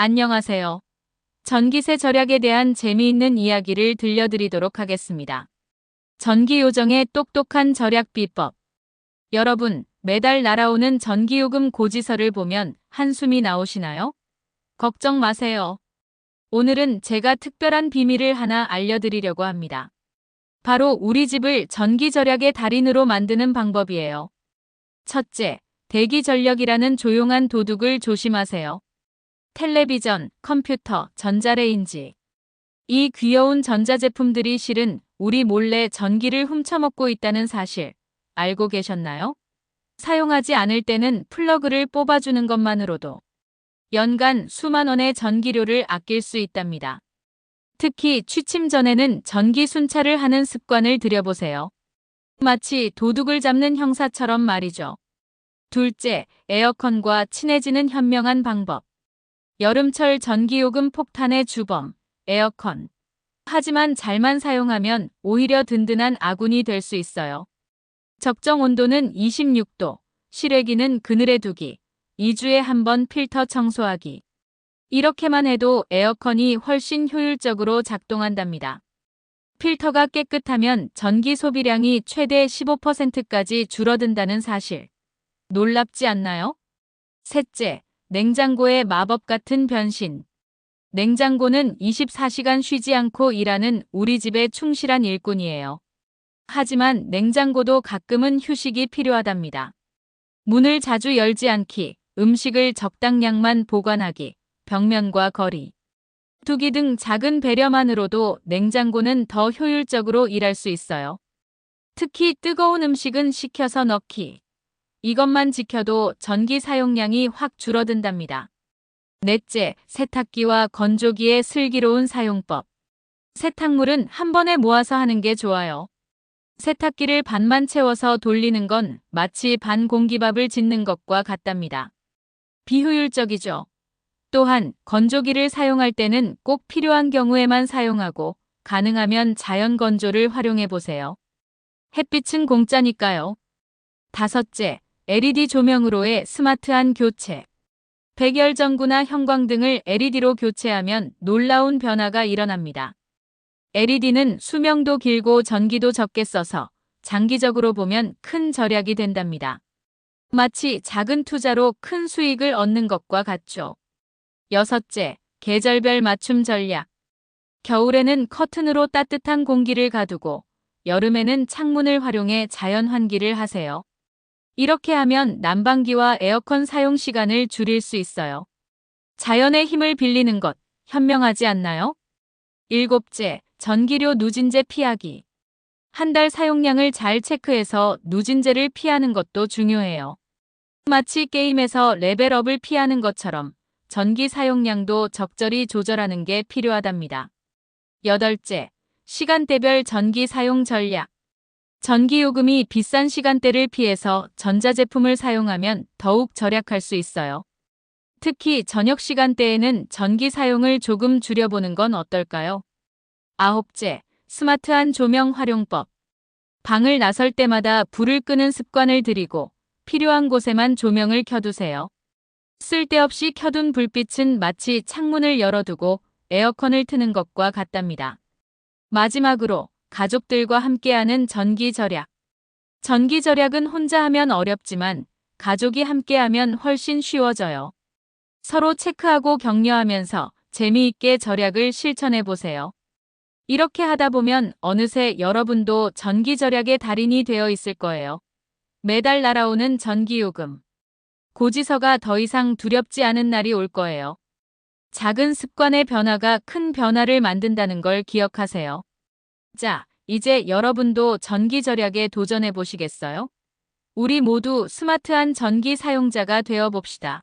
안녕하세요. 전기세 절약에 대한 재미있는 이야기를 들려드리도록 하겠습니다. 전기 요정의 똑똑한 절약 비법. 여러분, 매달 날아오는 전기요금 고지서를 보면 한숨이 나오시나요? 걱정 마세요. 오늘은 제가 특별한 비밀을 하나 알려드리려고 합니다. 바로 우리 집을 전기 절약의 달인으로 만드는 방법이에요. 첫째, 대기 전력이라는 조용한 도둑을 조심하세요. 텔레비전, 컴퓨터, 전자레인지. 이 귀여운 전자제품들이 실은 우리 몰래 전기를 훔쳐먹고 있다는 사실 알고 계셨나요? 사용하지 않을 때는 플러그를 뽑아주는 것만으로도 연간 수만 원의 전기료를 아낄 수 있답니다. 특히 취침 전에는 전기 순찰을 하는 습관을 들여보세요. 마치 도둑을 잡는 형사처럼 말이죠. 둘째, 에어컨과 친해지는 현명한 방법. 여름철 전기요금 폭탄의 주범, 에어컨. 하지만 잘만 사용하면 오히려 든든한 아군이 될 수 있어요. 적정 온도는 26도, 실외기는 그늘에 두기, 2주에 한 번 필터 청소하기. 이렇게만 해도 에어컨이 훨씬 효율적으로 작동한답니다. 필터가 깨끗하면 전기 소비량이 최대 15%까지 줄어든다는 사실. 놀랍지 않나요? 셋째, 냉장고의 마법 같은 변신. 냉장고는 24시간 쉬지 않고 일하는 우리 집의 충실한 일꾼이에요. 하지만 냉장고도 가끔은 휴식이 필요하답니다. 문을 자주 열지 않기, 음식을 적당량만 보관하기, 벽면과 거리. 두기 등 작은 배려만으로도 냉장고는 더 효율적으로 일할 수 있어요. 특히 뜨거운 음식은 식혀서 넣기. 이것만 지켜도 전기 사용량이 확 줄어든답니다. 넷째, 세탁기와 건조기의 슬기로운 사용법. 세탁물은 한 번에 모아서 하는 게 좋아요. 세탁기를 반만 채워서 돌리는 건 마치 반 공기밥을 짓는 것과 같답니다. 비효율적이죠. 또한 건조기를 사용할 때는 꼭 필요한 경우에만 사용하고 가능하면 자연 건조를 활용해 보세요. 햇빛은 공짜니까요. 다섯째, LED 조명으로의 스마트한 교체. 백열 전구나 형광등을 LED로 교체하면 놀라운 변화가 일어납니다. LED는 수명도 길고 전기도 적게 써서 장기적으로 보면 큰 절약이 된답니다. 마치 작은 투자로 큰 수익을 얻는 것과 같죠. 여섯째, 계절별 맞춤 전략. 겨울에는 커튼으로 따뜻한 공기를 가두고 여름에는 창문을 활용해 자연 환기를 하세요. 이렇게 하면 난방기와 에어컨 사용 시간을 줄일 수 있어요. 자연의 힘을 빌리는 것, 현명하지 않나요? 일곱째, 전기료 누진제 피하기. 한 달 사용량을 잘 체크해서 누진제를 피하는 것도 중요해요. 마치 게임에서 레벨업을 피하는 것처럼 전기 사용량도 적절히 조절하는 게 필요하답니다. 여덟째, 시간대별 전기 사용 전략. 전기요금이 비싼 시간대를 피해서 전자제품을 사용하면 더욱 절약할 수 있어요. 특히 저녁 시간대에는 전기 사용을 조금 줄여보는 건 어떨까요? 아홉째, 스마트한 조명 활용법. 방을 나설 때마다 불을 끄는 습관을 들이고 필요한 곳에만 조명을 켜두세요. 쓸데없이 켜둔 불빛은 마치 창문을 열어두고 에어컨을 트는 것과 같답니다. 마지막으로 가족들과 함께하는 전기 절약. 전기 절약은 혼자 하면 어렵지만 가족이 함께하면 훨씬 쉬워져요. 서로 체크하고 격려하면서 재미있게 절약을 실천해 보세요. 이렇게 하다 보면 어느새 여러분도 전기 절약의 달인이 되어 있을 거예요. 매달 날아오는 전기요금. 고지서가 더 이상 두렵지 않은 날이 올 거예요. 작은 습관의 변화가 큰 변화를 만든다는 걸 기억하세요. 자, 이제 여러분도 전기 절약에 도전해 보시겠어요? 우리 모두 스마트한 전기 사용자가 되어 봅시다.